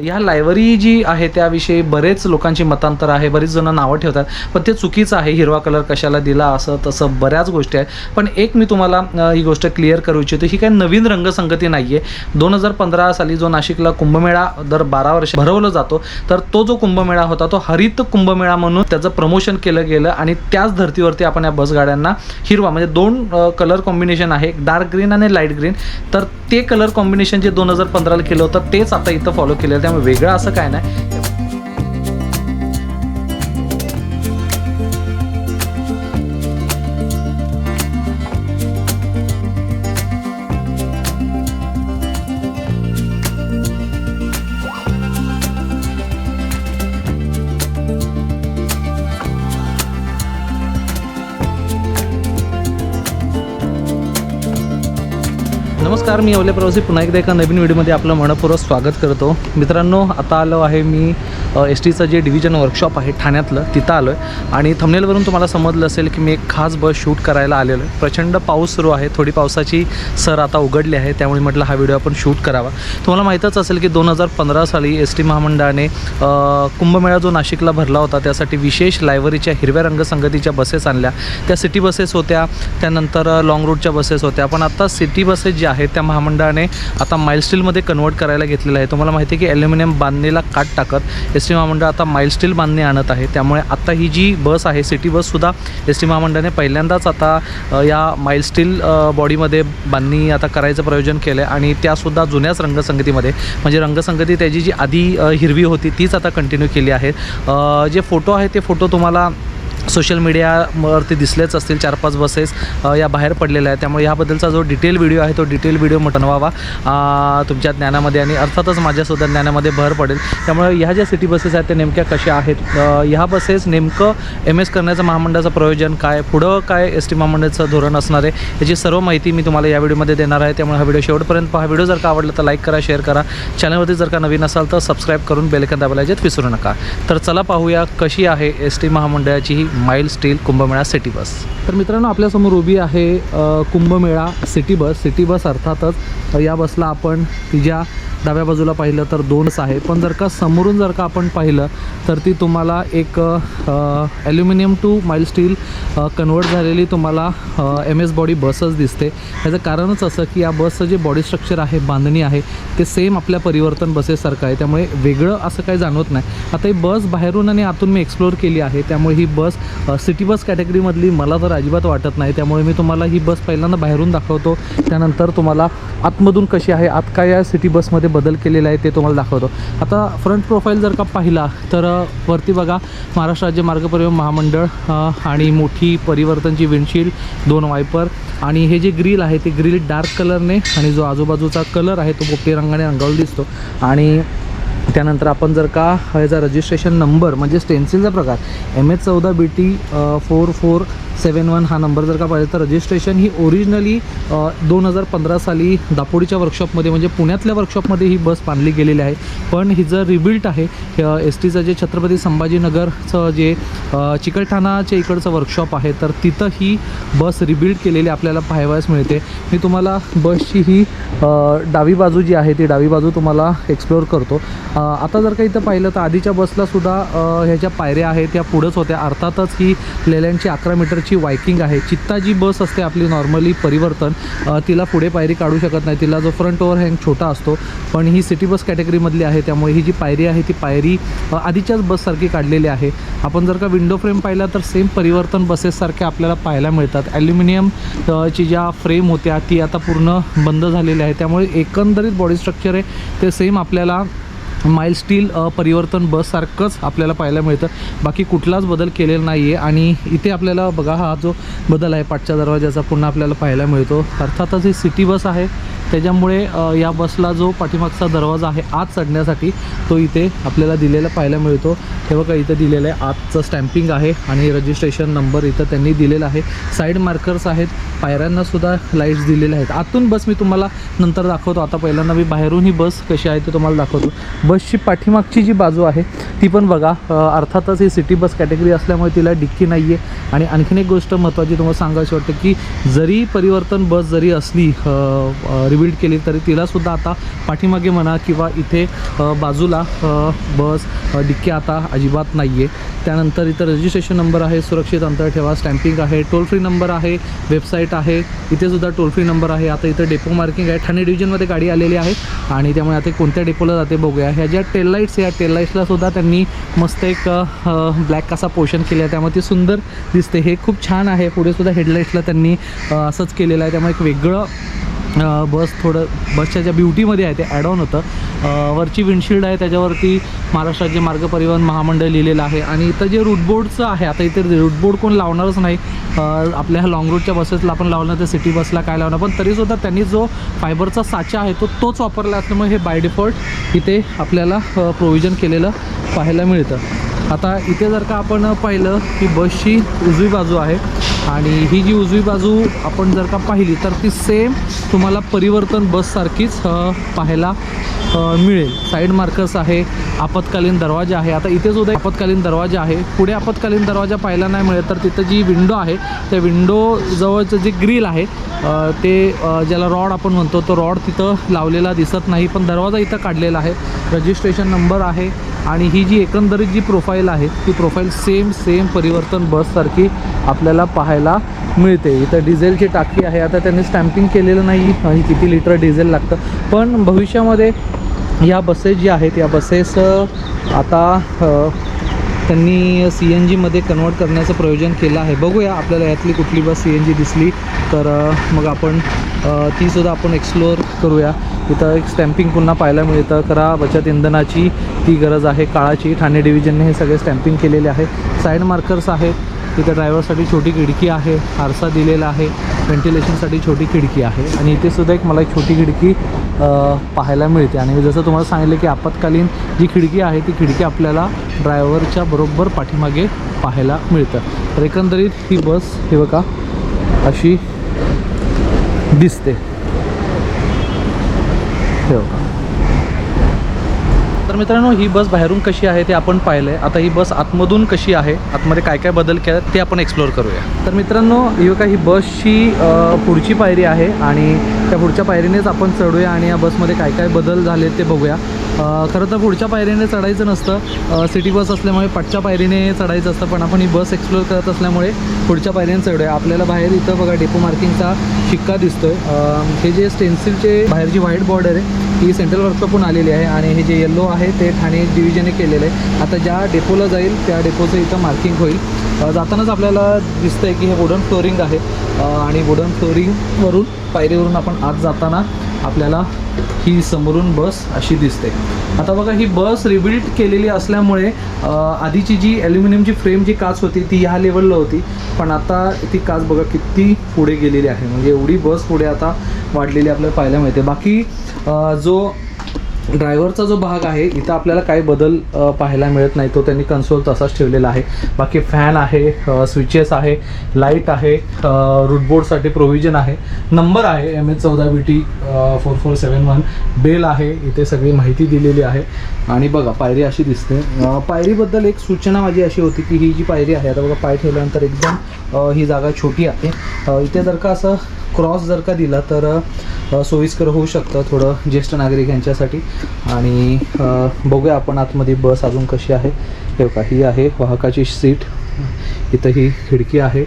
या लायब्ररी जी आहे त्याविषयी बरेच लोकांची मतांतर आहे बरीच जण नावं ठेवतात पण ते चुकीचं आहे. हिरवा कलर कशाला दिला असं तसं बऱ्याच गोष्टी आहेत. पण एक मी तुम्हाला ही गोष्ट क्लिअर करू इच्छितो ही काही नवीन रंगसंगती नाही आहे दोन हजार पंधरा साली जो नाशिकला कुंभमेळा दर बारा वर्ष भरवला जातो तर तो जो कुंभमेळा होता तो हरित कुंभमेळा म्हणून त्याचं प्रमोशन केलं गेलं आणि त्याच धर्तीवरती आपण या बसगाड्यांना हिरवा म्हणजे दोन कलर कॉम्बिनेशन आहे डार्क ग्रीन आणि लाइट ग्रीन तर ते कलर कॉम्बिनेशन जे दोन हजार पंधराला केलं होतं तेच आता इथं फॉलो केलं त्यामुळे वेगळं असं काय नाही. नमस्कार मी अवले प्रवासी पुन्हा एकदा एका नवीन व्हिडिओमध्ये आपलं मनपूर्वक स्वागत करतो. मित्रांनो आता आलो आहे मी एस टीचं जे डिव्हिजन वर्कशॉप आहे ठाण्यातलं तिथं आलो आहे आणि थमनेलवरून तुम्हाला समजलं असेल की मी एक खास बस शूट करायला आलेलो आहे प्रचंड पाऊस सुरू आहे. थोडी पावसाची सर आता उघडली आहे. त्यामुळे म्हटलं हा व्हिडिओ आपण शूट करावा. तुम्हाला माहीतच असेल की दोन हजार पंधरा साली एस टी महामंडळाने कुंभमेळा जो नाशिकला भरला होता त्यासाठी विशेष लायब्ररीच्या हिरव्या रंगसंगतीच्या बसेस आणल्या. त्या सिटी बसेस होत्या त्यानंतर लाँग रूटच्या बसेस होत्या. पण आता सिटी बसेस ज्या आहेत त्या महामंडळाने आता माइलस्टीलमध्ये कन्वर्ट करायला घेतलेलं आहे तुम्हाला माहिती आहे की ॲल्युमिनियम बांधणीला काट टाकत एस टी महामंडळ आता माइलस्टील बांधणी आणत आहे. त्यामुळे आता ही जी बस आहे सिटी बससुद्धा एस टी महामंडळाने पहिल्यांदाच आता या माइलस्टील बॉडीमध्ये बांधणी आता करायचं प्रयोजन केलं आहे आणि त्यासुद्धा जुन्याच रंगसंगतीमध्ये. म्हणजे रंगसंगती त्याची जी आधी हिरवी होती तीच आता कंटिन्यू केली आहे. जे फोटो आहे ते फोटो तुम्हाला सोशल मीडियावरती दिसलेच असतील चार पाच बसेस या बाहेर पडलेल्या आहेत. त्यामुळे ह्याबद्दलचा जो डिटेल व्हिडिओ आहे तो डिटेल व्हिडिओ बनवावा तुमच्या ज्ञानामध्ये आणि अर्थातच माझ्यासुद्धा ज्ञानामध्ये भर पडेल. त्यामुळे ह्या ज्या सिटी बसेस आहेत त्या नेमक्या कशा आहेत? ह्या बसेस नेमकं एम एस करण्याचं महामंडळाचं प्रयोजन काय? पुढं काय एस टी महामंडळाचं धोरण असणार आहे? याची सर्व माहिती मी तुम्हाला या व्हिडिओमध्ये देणार आहे. त्यामुळे हा व्हिडिओ शेवटपर्यंत पहा. व्हिडिओ जर का आवडला तर लाईक करा शेअर करा. चॅनलवरती जर का नवीन असाल तर सबस्क्राईब करून बेलकन दाबायला विसरू नका. तर चला पाहूया कशी आहे एस टी महामंडळाची ही mild steel Kumbhmela city bus. तर मित्रांनो आपल्यासमोर उभी आहे Kumbhmela city bus. City bus अर्थातच या बसला आपण तिच्या डाव्या बाजूला पाहिलं तर दोनच आहे. पण जर का समोरून जर का आपण पाहिलं तर ती तुम्हाला एक aluminium to mild steel convert झालेली तुम्हाला एम एस बॉडी बसच दिसते. याचं कारणच असं की या बसचं जे बॉडी स्ट्रक्चर आहे बांधणी आहे ते सेम आपल्या परिवर्तन बसेससारखं आहे. त्यामुळे वेगळं असं काही जाणवत नाही. आता ही बस बाहेरून आणि आतून मी एक्सप्लोअर केली आहे. त्यामुळे ही बस सिटी बस कॅटेगरीमधली मला तर अजिबात वाटत नाही. त्यामुळे मी तुम्हाला ही बस पहिल्यांदा बाहेरून दाखवतो. त्यानंतर तुम्हाला आतमधून कशी आहे आत काय या सिटी बसमध्ये बदल केलेला आहे ते तुम्हाला दाखवतो. आता फ्रंट प्रोफाईल जर का पाहिला तर वरती बघा महाराष्ट्र राज्य मार्ग परिवहन महामंडळ आणि मोठी परिवर्तनची विंडशील्ड दोन वायपर आणि हे जे ग्रिल आहे ते ग्रिल डार्क कलरने आणि जो आजूबाजूचा कलर आहे तो पोपटी रंगाने रंगावला दिसतो. आणि त्यानंतर आपण जर का ह्याचा रजिस्ट्रेशन नंबर म्हणजे स्टेन्सिलचा प्रकार एम एच चौदा B T four four seven one हा नंबर जर का पाहिजे तर रजिस्ट्रेशन ही ओरिजिनली दोन हजार पंधरा साली दापोडीच्या वर्कशॉपमध्ये म्हणजे पुण्यातल्या वर्कशॉपमध्ये ही बस बांधली गेलेली आहे. पण ही जर रिबिल्ट आहे एस टीचं जे छत्रपती संभाजीनगरचं जे चिकलठाणाच्या इकडचं वर्कशॉप आहे तर तिथं ही बस रिबिल्ड केलेली आपल्याला पाहावयास मिळते. मी तुम्हाला बसची ही डावी बाजू जी आहे ती डावी बाजू तुम्हाला एक्सप्लोअर करतो. आता जर का इथं पाहिलं तर आधीच्या बसला सुद्धा ज्या ह्याच्या पायऱ्या आहेत त्या पुढंच होत्या. अर्थातच ही लेल्यांची अकरा मीटरची वायकिंग आहे. चित्ता जी बस असते आपली नॉर्मली परिवर्तन तिला पुढे पायरी काढू शकत नाही. तिला जो फ्रंट ओव्हर हँग छोटा असतो पण ही सिटी बस कॅटेगरीमधली आहे त्यामुळे ही जी पायरी आहे ती पायरी आधीच्याच बससारखी काढलेली आहे. आपण जर का विंडो फ्रेम पाहिला तर सेम परिवर्तन बसेससारख्या आपल्याला पाहायला मिळतात. ॲल्युमिनियम ची ज्या फ्रेम होत्या ती आता पूर्ण बंद झालेली आहे. त्यामुळे एकंदरीत बॉडी स्ट्रक्चर आहे ते सेम आपल्याला माईल स्टील परिवर्तन बससारखंच आपल्याला पाहायला मिळतं. बाकी कुठलाच बदल केलेला नाही आहे आणि इथे आपल्याला बघा हा जो बदल आहे पाठच्या दरवाजाचा पुन्हा आपल्याला पाहायला मिळतो. अर्थातच ही सिटी बस आहे. त्याच्यामुळे या बसला जो पाठीमागचा दरवाजा आहे आत चढण्यासाठी तो इथे आपल्याला दिलेला पाहायला मिळतो. हे बघा इथं दिलेलं आहे आतचं स्टॅम्पिंग आहे आणि रजिस्ट्रेशन नंबर इथं त्यांनी दिलेला आहे. साईड मार्कर्स आहेत. पायऱ्यांनासुद्धा लाईट्स दिलेल्या आहेत. आतून बस मी तुम्हाला नंतर दाखवतो. आता पहिल्यांदा मी बाहेरून ही बस कशी आहे ते तुम्हाला दाखवतो. बसची पाठीमागची जी बाजू आहे ती पण बघा अर्थातच ही सिटी बस कॅटेगरी असल्यामुळे तिला डिक्की नाही आहे आणि आणखीन एक गोष्ट महत्त्वाची तुम्हाला सांगायची वाटतं की जरी परिवर्तन बस जरी असली रिबिल्ड केली तरी तिलासुद्धा आता पाठीमागे म्हणा किंवा इथे बाजूला बस डिक्की आता अजिबात नाही आहे त्यानंतर इथं रजिस्ट्रेशन नंबर आहे सुरक्षित अंतर ठेवा स्टॅम्पिंग आहे टोल फ्री नंबर आहे वेबसाईट आहे इथे सुद्धा टोल फ्री नंबर आहे. आता इथं डेपो मार्किंग आहे ठाणे डिव्हिजनमध्ये गाडी आलेली आहे आणि त्यामुळे आता कोणत्या डेपोला जाते बघूया. ह्या ज्या टेल लाईट्स या टेल सुद्धा त्यांनी मस्त एक ब्लॅक असा पोर्शन केलं आहे त्यामुळे ती सुंदर दिसते. हे खूप छान आहे. पुढेसुद्धा हेडलाईट्सला त्यांनी असंच केलेलं आहे. त्यामुळे एक वेगळं बस थोडं बसच्या ज्या ब्युटीमध्ये आहे ते ॲड ऑन होतं. वरची विंडशील्ड आहे त्याच्यावरती महाराष्ट्र राज्य मार्ग परिवहन महामंडळ लिहिलेलं आहे. आणि इथं जे रूटबोर्डचं आहे आता इथे रूटबोर्ड कोण लावणारच नाही. आपल्या ह्या लाँग रूटच्या बसेसला आपण लावलं तर सिटी बसला काय लावणार? पण तरीसुद्धा त्यांनी जो फायबरचा साचा आहे तो तोच वापरला असल्यामुळे हे बाय डिफॉल्ट इथे आपल्याला प्रोव्हिजन केलेलं पाहायला मिळतं. आता इथे जर का आपण पाहिलं की बसची उजवी बाजू आहे. आणि ही जी उजवी बाजू आपण जर का पाहिली तर ती सेम तुम्हाला परिवर्तन बससारखीच पाहायला मिळेल. साईड मार्कर्स आहे आपत्कालीन दरवाजा आहे. आता इथे सुद्धा आपत्कालीन दरवाजा आहे. पुढे आपत्कालीन दरवाजा पाहायला नाही मिळेल तर तिथं जी विंडो आहे त्या विंडो जवळचं जे ग्रिल आहे ते ज्याला रॉड आपण म्हणतो तो रॉड तिथं लावलेला दिसत नाही पण दरवाजा इथं काढलेला आहे. रजिस्ट्रेशन नंबर आहे. आणि ही जी एकंदरीत जी प्रोफाईल आहे ती प्रोफाईल सेम सेम परिवर्तन बससारखी आपल्याला पाहायला मिळते. इथं डिझेलची टाकी आहे. आता त्यांनी स्टॅम्पिंग केलेलं नाही. किती लिटर डिझेल लागतं. पण भविष्यामध्ये या बसेस ज्या आहेत या बसेस आता त्यांनी सी एन जीमध्ये कन्वर्ट करण्याचं प्रयोजन केलं आहे. बघूया आपल्याला यातली कुठली बस सी एन जी दिसली. तर मग आपण तीसुद्धा आपण एक्सप्लोअर करूया. इथं एक स्टॅम्पिंग पुन्हा पाहायला मिळतं. करा बचत इंधनाची ती गरज आहे. काळाची ठाणे डिव्हिजनने हे सगळे स्टॅम्पिंग केलेले आहे. साईड मार्कर्स आहेत. तिथं ड्रायव्हरसाठी छोटी खिडकी आहे. आरसा दिलेला आहे. व्हेंटिलेशनसाठी छोटी खिडकी आहे. आणि इथे सुद्धा एक मला एक छोटी खिडकी पाहायला मिळते. आणि मी जसं तुम्हाला सांगितलं की आपत्कालीन जी खिडकी आहे ती खिडकी आपल्याला ड्रायव्हरच्या बरोबर पाठीमागे पाहायला मिळतं. तर एकंदरीत ही बस हे बघा अशी दिसते. हे बघा. तर मित्रांनो ही बस बाहेरून कशी आहे ते आपण पाहिलं आहे आता ही बस आतमधून कशी आहे आतमध्ये काय काय बदल केला ते आपण एक्सप्लोअर करूया. तर मित्रांनो ही ही बसची पुढची पायरी आहे आणि त्या पुढच्या पायरीनेच आपण चढूया आणि या बसमध्ये काय काय बदल झाले ते बघूया. खरं तर पुढच्या पायरीने चढायचं नसतं. सिटी बस असल्यामुळे पाठच्या पायरीने चढायचं असतं पण आपण ही बस एक्सप्लोअर करत असल्यामुळे पुढच्या पायरीने चढूया. आपल्याला बाहेर इथं बघा डेपो मार्किंगचा शिक्का दिसतोय. आहे हे जे स्टेन्सिलचे बाहेरची व्हाईट बॉर्डर आहे ही सेंट्रल वर्कशॉपहून आलेली आहे आणि हे जे येल्लो आहे ते ठाणे डिव्हिजनने केलेलं आहे. आता ज्या डेपोला जाईल त्या डेपोचं इथं मार्किंग होईल. जातानाच आपल्याला दिसतं आहे की हे वुडन फ्लोरिंग आहे. आणि वुडन फ्लोरिंगवरून पायरीवरून आपण आत जाताना आपल्याला ही समोरून बस अशी दिसते. आता बघा ही बस रिबिल्ट केलेली असल्यामुळे आधीची जी ॲल्युमिनियमची फ्रेम जी काच होती ती ह्या लेवलला होती. पण आता ती काच बघा किती पुढे गेलेली आहे. म्हणजे एवढी बस पुढे आता वाढलेली आपल्याला पाहायला मिळते. बाकी जो ड्रायव्हरचा जो भाग आहे इथं आपल्याला काही बदल पाहायला मिळत नाही. तो त्यांनी कन्सोल तसाच ठेवलेला आहे. बाकी फॅन आहे स्विचेस आहे लाइट आहे रूटबोर्डसाठी प्रोव्हिजन आहे. नंबर आहे एम एच चौदा B T four four seven one bell आहे इथे सगळी माहिती दिलेली आहे. आणि बघा पायरी अशी दिसते. पायरीबद्दल एक सूचना माझी अशी होती की ही जी पायरी आहे आता बघा पाय ठेवल्यानंतर एकदम ही जागा छोटी आहे. इथे जर का असं क्रॉस जर का दिला तर सोयीस्कर होऊ शकतं थोडं ज्येष्ठ नागरिक यांच्यासाठी. आणि बघूया आपण आतमध्ये बस अजून कशी आहे. हे का ही आहे वाहकाची सीट. इथं ही खिडकी आहे.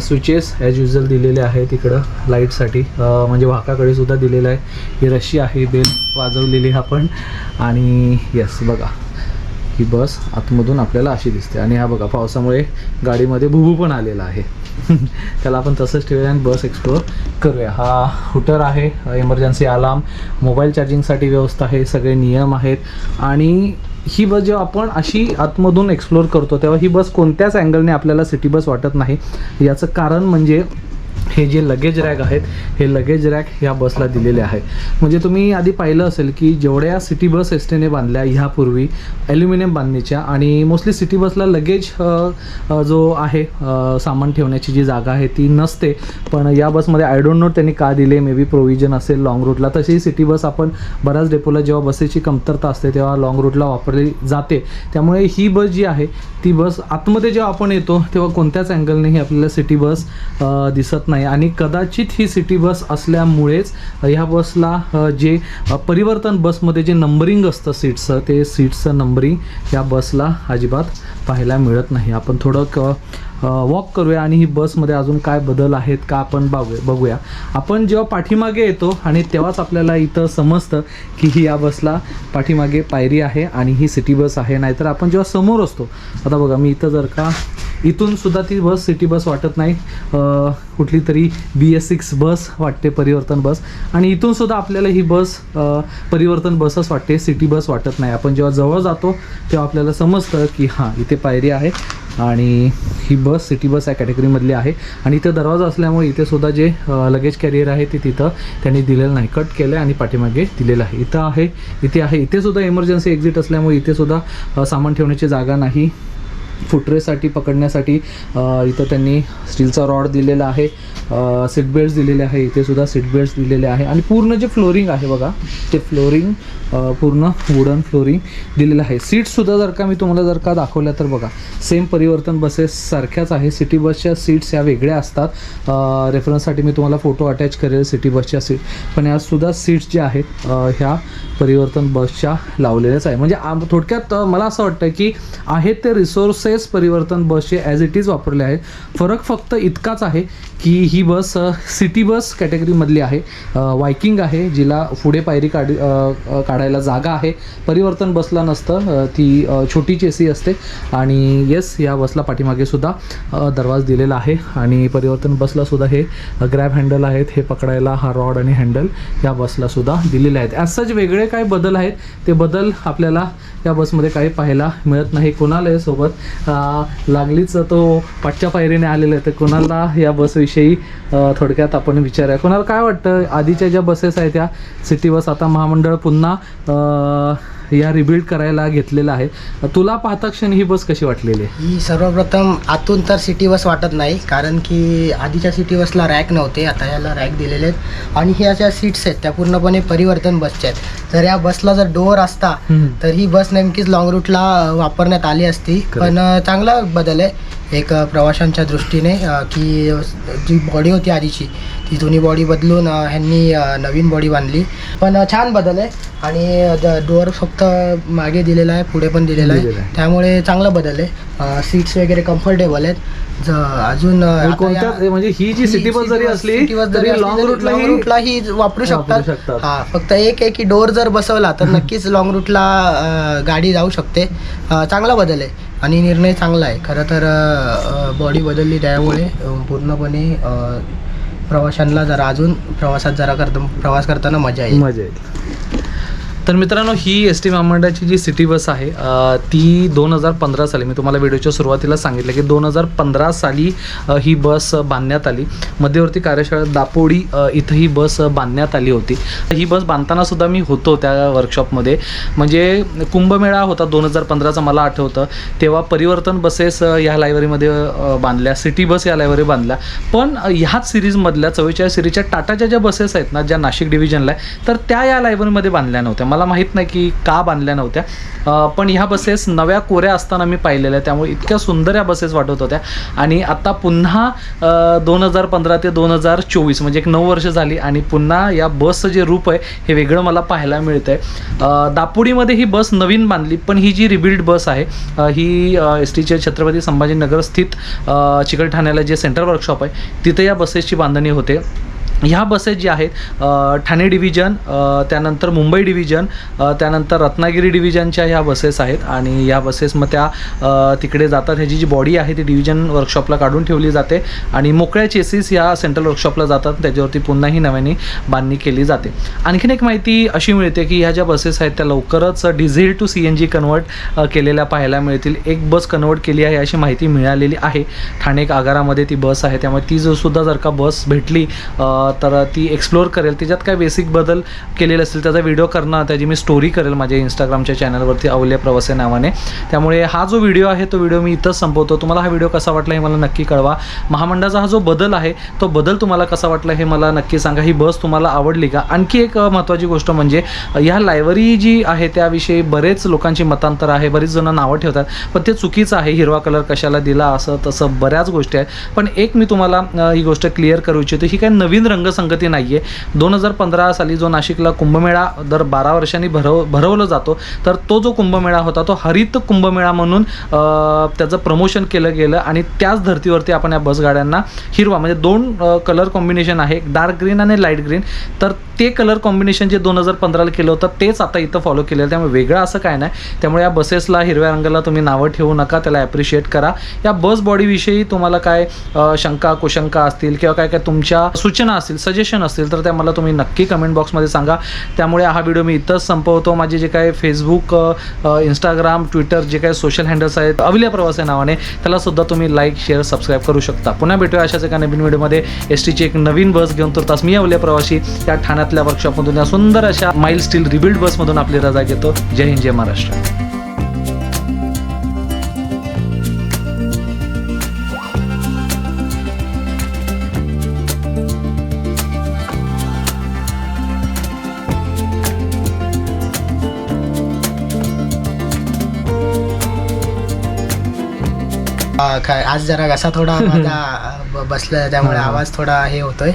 स्विचेस ॲज युजल दिलेले आहे तिकडं लाईटसाठी. म्हणजे वाहकाकडे सुद्धा दिलेलं आहे. ही रशी आहे बेल वाजवलेली आहे आपण. आणि यस बघा. ही बस आतमधून आपल्याला अशी दिसते. आणि हा बघा पावसामुळे गाडीमध्ये भुभू पण आलेला आहे. त्याला आपण तसंच ठेवूया आणि बस एक्सप्लोअर करूया. हा हुटर आहे इमर्जन्सी अलार्म मोबाईल चार्जिंगसाठी व्यवस्था आहे सगळे नियम आहेत. आणि ही बस जेव्हा आपण अशी आतमधून एक्सप्लोअर करतो तेव्हा ही बस कोणत्याच अँगलने आपल्याला सिटी बस वाटत नाही. याचं कारण म्हणजे हे जे लगेज रॅक आहेत हे लगेज रॅक ह्या बसला दिलेले आहे म्हणजे तुम्ही आधी पाहिलं असेल की जेवढ्या सिटी बस एस टीने बांधल्या ह्यापूर्वी ॲल्युमिनियम बांधणीच्या आणि मोस्टली सिटी बसला लगेज जो आहे सामान ठेवण्याची जी जागा आहे ती नसते. पण या बसमध्ये आय डोंट नो त्यांनी का दिले मे बी प्रोव्हिजन असेल लाँग रूटला तशी सिटी बस आपण बऱ्याच डेपोला जेव्हा बसेची कमतरता असते तेव्हा लाँग रूटला वापरली जाते. त्यामुळे ही बस जी आहे ती बस आतमध्ये जेव्हा आपण येतो तेव्हा कोणत्याच अँगलने ही आपल्याला सिटी बस दिसत नाही. नाही आणि कदाचित ही सिटी बस असल्यामुळेच ह्या बसला जे परिवर्तन बसमध्ये जे नंबरिंग असतं सीट्सचं ते सीट्सचं नंबरिंग या बसला अजिबात पाहायला मिळत नाही. आपण थोडं वॉक करूया आणि ही बसमध्ये अजून काय बदल आहेत का आपण बघूया बघूया. आपण जेव्हा पाठीमागे येतो आणि तेव्हाच आपल्याला इथं समजतं की ही या बसला पाठीमागे पायरी आहे आणि ही सिटी बस आहे. नाहीतर आपण जेव्हा समोर असतो आता बघा मी इथं जर का इथून सुद्धा ती बस सिटी बस वाटत नाही. कुठली तरी बी एस सिक्स बस वाटते परिवर्तन बस आणि इथून सुद्धा आपल्याला ही बस परिवर्तन बसच वाटते सिटी बस वाटत नाही. आपण जेव्हा जवळ जातो तेव्हा आपल्याला समजतं की हां इथे पायरी आहे आणि ही बस सिटी बस या कॅटेगरीमधली आहे. आणि इथं दरवाजा असल्यामुळे इथे सुद्धा जे लगेज कॅरियर आहे ते तिथं त्यांनी दिलेलं नाही. कट केलं आहे आणि पाठीमागे दिलेलं आहे. इथं आहे इथे आहे. इथे सुद्धा इमर्जन्सी एक्झिट असल्यामुळे इथे सुद्धा सामान ठेवण्याची जागा नाही. फुटरेसाठी पकडण्यासाठी इथं त्यांनी स्टीलचा रॉड दिलेला आहे सीट बेल्ट्स दिलेले आहे इथे सुद्धा सीट बेल्ट्स दिलेले आहे आणि पूर्ण जे फ्लोरिंग आहे बघा ते फ्लोरिंग पूर्ण वुडन फ्लोरिंग दिलेलं आहे. सीट्ससुद्धा जर का मी तुम्हाला जर का दाखवल्या तर बघा सेम परिवर्तन बसेस सारख्याच आहे. सिटी बसच्या सीट्स या वेगळ्या असतात. रेफरन्ससाठी मी तुम्हाला फोटो अटॅच करेल सिटी बसच्या सीट. पण यासुद्धा सीट्स ज्या आहेत ह्या परिवर्तन बसच्या लावलेल्याच आहे. म्हणजे आम- थोडक्यात मला असं वाटतं की आहेत ते रिसोर्सेस परिवर्तन बसचे ॲज इट इज वापरले आहेत फरक फक्त इतकाच आहे की ही बस सिटी बस कॅटेगरीमधली आहे. वायकिंग आहे जिला पुढे पायरी काढ काढायला जागा आहे. परिवर्तन बसला नसतं ती अ, छोटी चेसी असते. आणि येस या बसला पाठीमागे सुद्धा दरवाज दिलेला आहे. आणि परिवर्तन बसला सुद्धा हे ग्रॅब हँडल आहेत हे पकडायला हा रॉड आणि हँडल या बसला सुद्धा दिलेले आहेत. ॲज सच वेगळे काय बदल आहेत? ते बदल आपल्याला या बसमध्ये काही पाहायला मिळत नाही. कोणालाही सोबत लागलीच तो पाठच्या पायरीने आलेला आहे. तर कोणाला या बसविषयी थोडक्यात आपण विचारूया. कोणाला काय वाटतं? आधीच्या ज्या बसेस आहेत त्या सिटी बस आता महामंडळ पुन्हा या रिबिल्ड करायला घेतलेलं आहे. तुला पाहता क्षणी ही बस कशी वाटलेली आहे? ही सर्वप्रथम आतून तर सिटी बस वाटत नाही कारण की आधीच्या सिटी बसला रॅक नव्हते आता याला रॅक दिलेले आहेत. आणि ह्या ज्या सीट्स आहेत त्या पूर्णपणे परिवर्तन बसच्या आहेत. जर या बसला जर डोअर असता. तर ही बस नेमकीच लॉंग रूटला वापरण्यात आली असती. पण चांगला बदल आहे. एक प्रवाशांच्या दृष्टीने की जी बॉडी होती आधीची ती जुनी बॉडी बदलून ह्यांनी नवीन बॉडी बांधली. पण छान बदल आहे आणि डोअर फक्त मागे दिलेला आहे पुढे पण दिलेला आहे. त्यामुळे चांगला बदल आहे. सीट्स वगैरे कम्फर्टेबल आहेत. ज- अजून म्हणजे ही जी सिटी बस जरी असली तरी लॉंग रूटला long route ला ही वापरू शकतात. हा फक्त एक आहे की डोअर जर बसवला तर नक्कीच लॉंग रूटला गाडी जाऊ शकते. चांगला बदल आहे. आणि निर्णय चांगला आहे. खरं तर बॉडी बदलली त्यामुळे पूर्णपणे प्रवाशांना जरा अजून प्रवासात जरा करता प्रवास करताना मजा येईल. मजा येईल. तर मित्रांनो ही एस टी महामंडळाची जी सिटी बस आहे ती दोन हजार पंधरा साली मी तुम्हाला व्हिडिओच्या सुरुवातीला सांगितलं की दोन हजार पंधरा साली ही बस बांधण्यात आली. मध्यवर्ती कार्यशाळा दापोडी इथं ही बस बांधण्यात आली होती. ही बस बांधताना सुद्धा मी होतो त्या वर्कशॉपमध्ये म्हणजे कुंभमेळा होता दोन हजार पंधराचा मला आठवतं. तेव्हा परिवर्तन बसेस ह्या लायब्ररीमध्ये बांधल्या सिटी बस या लायब्ररी बांधल्या. पण ह्याच सिरीजमधल्या चव्वेचाळीस सिरीजच्या टाटाच्या ज्या बसेस आहेत ना ज्या नाशिक डिव्हिजनला आहे तर त्या या लायब्ररीमध्ये बांधल्या नव्हत्या. मला माहीत नाही की का बांधल्या नव्हत्या. पण ह्या बसेस नव्या कोऱ्या असताना मी पाहिलेल्या त्यामुळे इतक्या सुंदर या बसेस वाटत होत्या. आणि आता पुन्हा दोन हजार पंधरा ते दोन हजार चोवीस म्हणजे एक नऊ वर्ष झाली आणि पुन्हा या बसचं जे रूप आहे हे वेगळं मला पाहायला मिळतं आहे दापोडीमध्ये ही बस नवीन बांधली पण ही जी रिबिल्ड बस आहे ही एस टीचे छत्रपती संभाजीनगर स्थित चिकलठाण्याला जे सेंटर वर्कशॉप आहे तिथे या बसेसची बांधणी होते. ह्या बसेस ज्या आहेत ठाणे डिव्हिजन त्यानंतर मुंबई डिव्हिजन त्यानंतर रत्नागिरी डिव्हिजनच्या ह्या बसेस आहेत आणि या बसेस मग त्या तिकडे जातात. ह्याची जी बॉडी आहे ती डिव्हिजन वर्कशॉपला काढून ठेवली जाते आणि मोकळ्या चेसीस ह्या सेंट्रल वर्कशॉपला जातात. त्याच्यावरती पुन्हाही नव्याने बांधणी केली जाते. आणखीन एक माहिती अशी मिळते की ह्या ज्या बसेस आहेत त्या लवकरच diesel to C N G convert केलेल्या पाहायला मिळतील. एक बस कन्वर्ट केली आहे अशी माहिती मिळालेली आहे. ठाणे आगारामध्ये ती बस आहे. त्यामुळे ती जर सुद्धा जर का बस भेटली तर ती एक्सप्लोअर करेल. त्याच्यात काय बेसिक बदल केलेले असतील त्याचा व्हिडिओ करणं त्याची मी स्टोरी करेल माझ्या इंस्टाग्रामच्या चॅनलवरती अवले प्रवास या नावाने. त्यामुळे हा जो व्हिडिओ आहे तो व्हिडिओ मी इथंच संपवतो. तुम्हाला हा व्हिडिओ कसा वाटला हे मला नक्की कळवा. महामंडळाचा हा जो बदल आहे तो बदल तुम्हाला कसा वाटला हे मला नक्की सांगा. ही बस तुम्हाला आवडली का? आणखी एक महत्त्वाची गोष्ट म्हणजे ह्या लायब्ररी जी आहे त्याविषयी बरेच लोकांची मतांतर आहे. बरीच जण नावं ठेवतात पण ते चुकीचं आहे. हिरवा कलर कशाला दिला असं तसं बऱ्याच गोष्टी आहेत. पण एक मी तुम्हाला ही गोष्ट क्लिअर करू इच्छितो. ही काय नवीन रंग रंगसंगती नाही आहे दोन हजार पंधरा साली जो नाशिकला कुंभमेळा दर बारा वर्षांनी भरव भरवला जातो तर तो जो कुंभमेळा होता तो हरित कुंभमेळा म्हणून त्याचं प्रमोशन केलं गेलं आणि त्याच धर्तीवरती आपण या बसगाड्यांना हिरवा म्हणजे दोन कलर कॉम्बिनेशन आहे डार्क ग्रीन आणि लाइट ग्रीन तर ते कलर कॉम्बिनेशन जे दोन हजार पंधराला केलं होतं तेच आता इथं फॉलो केलेलं आहे. त्यामुळे वेगळं असं काय नाही. त्यामुळे या बसेसला हिरव्या रंगाला तुम्ही नावं ठेवू नका त्याला ॲप्रिशिएट करा. या बस बॉडीविषयी तुम्हाला काय शंका कुशंका असतील किंवा काय काय तुमच्या सूचना असतील सजेशन असतील तर त्या मला तुम्ही नक्की कमेंट बॉक्समध्ये सांगा. त्यामुळे हा व्हिडिओ मी इथंच संपवतो. माझे जे काय फेसबुक इंस्टाग्राम ट्विटर जे काही सोशल हँडल्स आहेत अविल्या प्रवास या नावाने त्यालासुद्धा तुम्ही लाईक शेअर सबस्क्राईब करू शकता. पुन्हा भेटूया अशाच एका नवीन व्हिडिओमध्ये एस टीची एक नवीन बस घेऊन तर तास मी अवल्या प्रवासी. त्या ठाण्यातल्या वर्कशॉपमधून या सुंदर अशा माईल स्टील रिबिल्ड बसमधून आपली रजा घेतो. जय हिंद जय महाराष्ट्र. काय आज जरा घसा थोडा माझा बसला त्यामुळे आवाज थोडा हे होतोय.